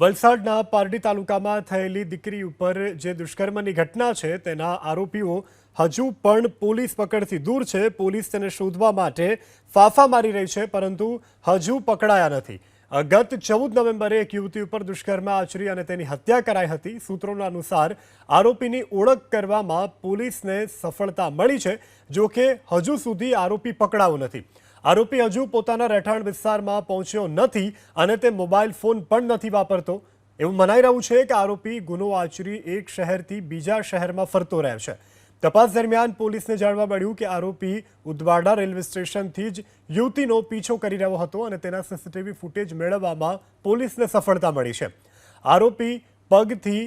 વલસાડના પારડી તાલુકામાં થયેલી દીકરી ઉપર જે દુષ્કર્મની ઘટના છે તેના આરોપીઓ હજુ પણ પોલીસ પકડથી દૂર છે. પોલીસ તેને શોધવા માટે ફાફા મારી રહી છે, પરંતુ હજુ પકડાયા નથી. ગત ચૌદ નવેમ્બરે એક યુવતી ઉપર દુષ્કર્મ આચરી અને તેની હત્યા કરાઈ હતી. સૂત્રોના અનુસાર આરોપીની ઓળખ કરવામાં પોલીસને સફળતા મળી છે જો કે હજુ સુધી આરોપી પકડાયો નથી. આરોપી હજુ પોતાના રહેઠાણ વિસ્તારમાં પહોંચ્યો નથી અને તે મોબાઈલ ફોન પણ નથી વાપરતો. એવું મનાઈ રહ્યું છે કે આરોપી ગુનો આચરી એક શહેરથી બીજા શહેરમાં ફરતો રહે છે. તપાસ દરમિયાન પોલીસને જાણવા મળ્યું કે આરોપી ઉદવાડા રેલવે સ્ટેશનથી જ યુવતીનો પીછો કરી રહ્યો હતો અને તેના સીસીટીવી ફૂટેજ મેળવવામાં પોલીસને સફળતા મળી છે. આરોપી પગથી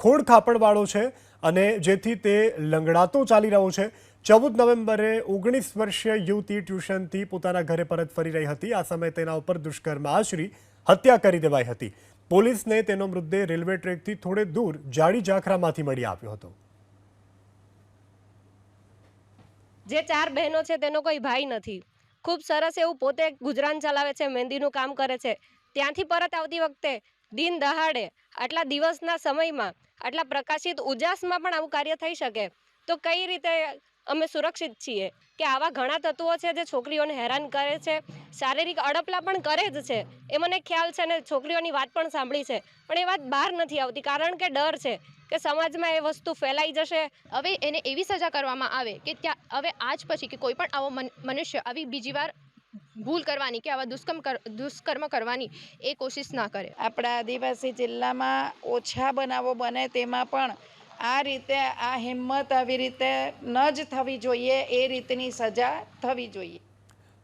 ખોડ ખાપણવાળો છે અને જેથી તે લંગડાતો ચાલી રહ્યો છે. ચૌદ નવેમ્બરે ઓગણીસ વર્ષીય યુવતી ટ્યુશનથી પોતાના ઘરે પરત ફરી રહી હતી. આ સમયે તેના ઉપર દુષ્કર્મ આચરી હત્યા કરી દેવાઈ હતી. પોલીસને તેનો મૃતદેહ રેલવે ટ્રેકથી થોડે દૂર જાડી ઝાખરામાંથી મળી આવ્યો હતો. જે ચાર બહેનો છે તેનો કોઈ ભાઈ નથી. ખૂબ સરસ એવું પોતે ગુજરાન ચલાવે છે, મહેંદીનું કામ કરે છે. ત્યાંથી પરત આવતી વખતે દિન દહાડે આટલા દિવસના સમયમાં આટલા પ્રકાશિત ઉજાસમાં પણ આવું કાર્ય થઈ શકે? તો કઈ રીતે અમે સુરક્ષિત છીએ? કે આવા ઘણા તત્વો છે જે છોકરીઓને હેરાન કરે છે? શારીરિક અડપલા પણ કરે જ છે. એ મને ખ્યાલ છે ને છોકરીઓની વાત પણ સાંભળી છે. પણ એ વાત બહાર નથી આવતી, કારણ કે ડર છે કે સમાજમાં એ વસ્તુ ફેલાઈ જશે. હવે એને એવી સજા કરવામાં આવે કે ત્યાં, હવે આજ પછી કે કોઈ પણ આવો મન- મનુષ્ય આવી બીજી વાર ભૂલ કરવાની કે આવા દુષ્કર્મ દુષ્કર્મ કરવાની એ કોશિશ ના કરે. આપણા આદિવાસી જિલ્લામાં ઓછા બનાવો બને તેમાં પણ આ રીતે આ હિંમત આવી રીતે ન જ થવી જોઈએ, એ રીતની સજા થવી જોઈએ.